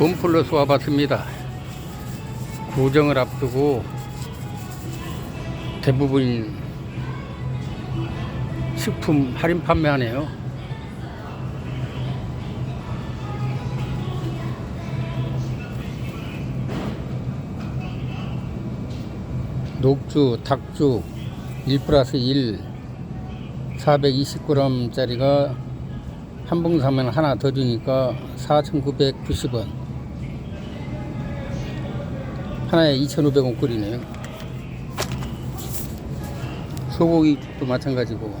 곰플러스 와봤습니다. 구정을 앞두고 대부분 식품 할인 판매하네요. 녹주, 닭죽 1 플러스 1 420g짜리가 한 봉 사면 하나 더 주니까 4,990원. 하나에 2,500원 꼴이네요. 소고기 도 마찬가지고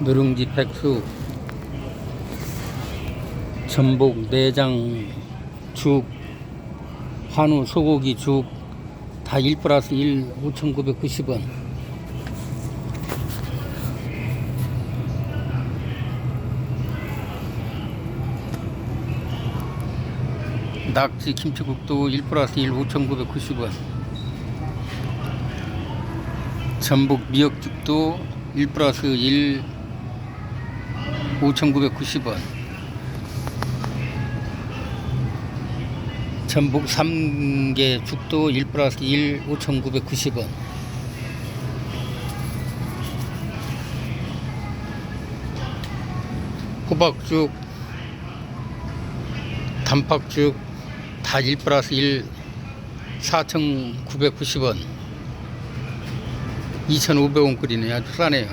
누룽지 백수 전복 내장 죽 한우 소고기 죽 다 1 플러스 1 5,990원 낙지 김치국도 1 플러스 1 5,990원. 전복 미역죽도 1 플러스 1 5,990원. 전복 3개 죽도 1 플러스 1 5,990원. 호박죽 단팥죽 다 1 플러스 1 4,990원. 2,500원 끓이네. 아주 싸네요.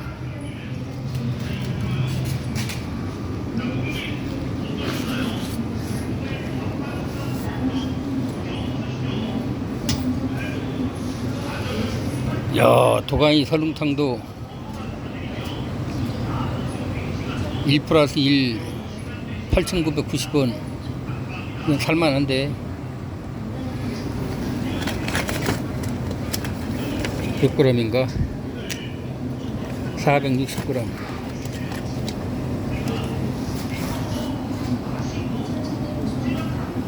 야 도가니 설렁탕도 1 플러스 1 8,990원 살만한데. 몇 g인가? 460g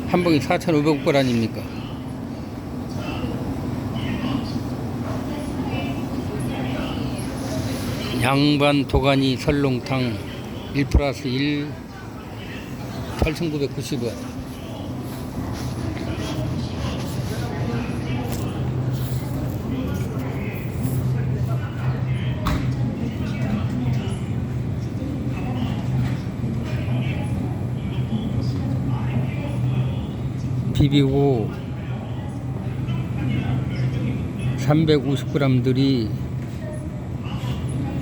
한 봉이 4,500원 아닙니까? 양반 도가니 설렁탕 1 플러스 1 8,990원 비비고 350g들이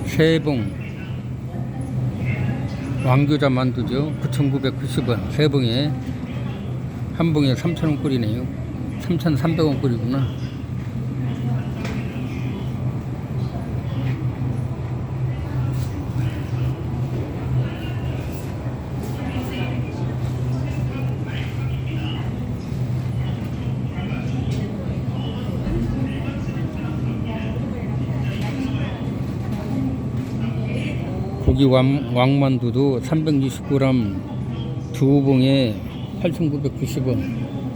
세봉 왕교자 만두죠. 9,990원 세봉에 한 봉에 3,000원 꼴이네요. 3,300원 꼴이구나 고기 왕, 왕만두도 360g 두 봉에 8,990원.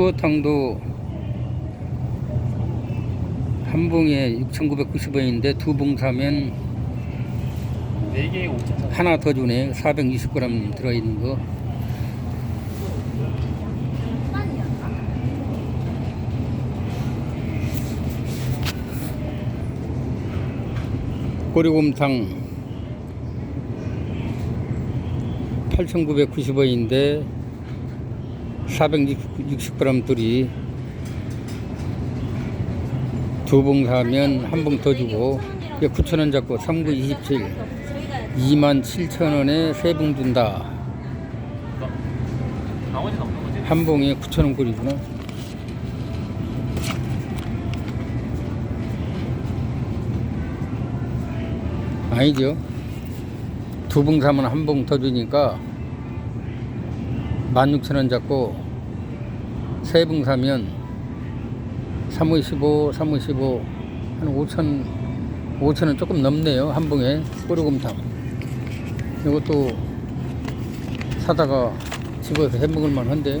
추어탕도 한 봉에 6,990원인데 두 봉 사면 4개에 5,000원. 하나 더 주네. 420g 들어있는 거. 꼬리곰탕 8,990원인데 460g 둘이 두 봉 사면 한 봉 더 주고 9,000원 잡고 3구 27 27,000원에 세 봉 준다? 한 봉에 9,000원 꼴이구나. 아니죠. 두 봉 사면 한 봉 더 주니까 16,000원 잡고 세봉 사면 355, 355, 한 5천, 5천원 조금 넘네요. 한 봉에 꼬리곰탕. 이것도 사다가 집어서 해 먹을 만한데